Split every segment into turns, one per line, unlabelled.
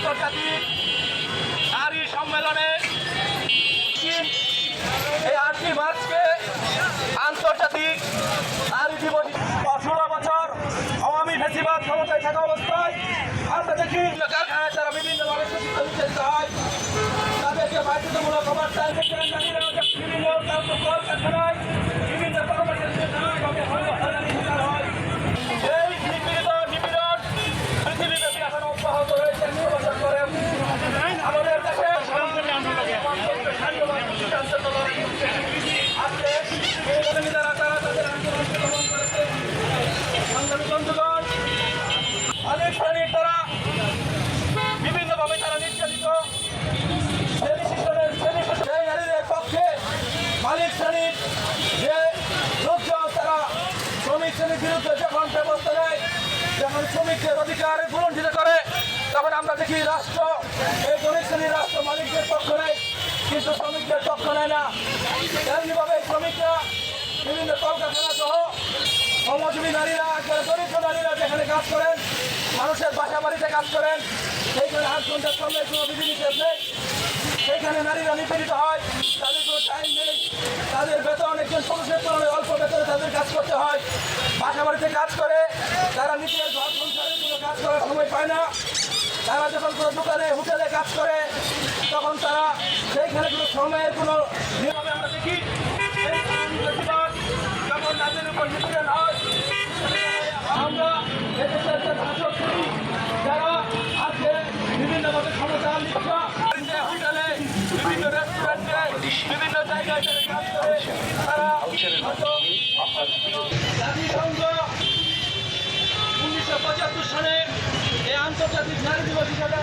আন্তর্জাতিক নারী সম্মেলনে এই আটটি মার্চকে আন্তর্জাতিক নারী দিবস ষোলো বছর আওয়ামী ফেসিবাদ ক্ষমতায় থাকা অবস্থায় আমরা দেখি কারখানায় তারা বিভিন্নভাবে শোষিত নিতে চায় তাদেরকে বাধ্যতামূলক খবর চায় ব্যবস্থা নেয় যখন শ্রমিকদের অধিকার বলঞ্চিত করে, তখন আমরা দেখি রাষ্ট্র, এই গরিব শ্রেণির রাষ্ট্র মালিকদের পক্ষ নেয় কিন্তু শ্রমিকদের পক্ষ নেয় না। তেমনিভাবে শ্রমিকরা বিভিন্ন কলকারখানা সহ কর্মজীবী নারীরা দরিদ্র নারীরা যেখানে কাজ করেন, মানুষের বাসা বাড়িতে কাজ করেন, সেইখানে আট ঘণ্টার শ্রমের কোনো বিধিনিষেধ নেই। সেইখানে নারীরা নিপীড়িত হয়, তাদের কোনো টাইম নেই। তাদের বেতন একজন পুরুষের তুলনায় অল্প বেতনে তাদের কাজ করতে হয়। বাড়িতে কাজ করে তারা নিজের ঘর সংসারের কোনো কাজ করার সময় পায় না। তারা যখন কোনো দোকানে হোটেলে কাজ করে তখন তারা সেইখানে কোনো শ্রমের কোনো নিয়মে আমরা দেখি। যখন তাদের উপর নিপীড়ন হয় আমরা এদেশের যে শাসক শ্রেণি যারা আজকে বিভিন্নভাবে ক্ষমতা নিচ্ছে হোটেলে বিভিন্ন রেস্টুরেন্টে বিভিন্ন জায়গায় তারা কাজ করে। তারা জাতিসংঘ উনিশশো পঁচাত্তর সালে এই আন্তর্জাতিক নারী দিবস হিসাবে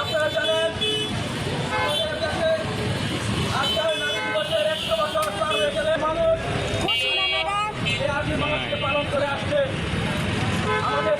আপনারা জানেন আজকাল নারী দিবসের একশো বছর পার হয়ে গেলে মানুষ এই আদি মানুষকে পালন করে আসছে। আমাদের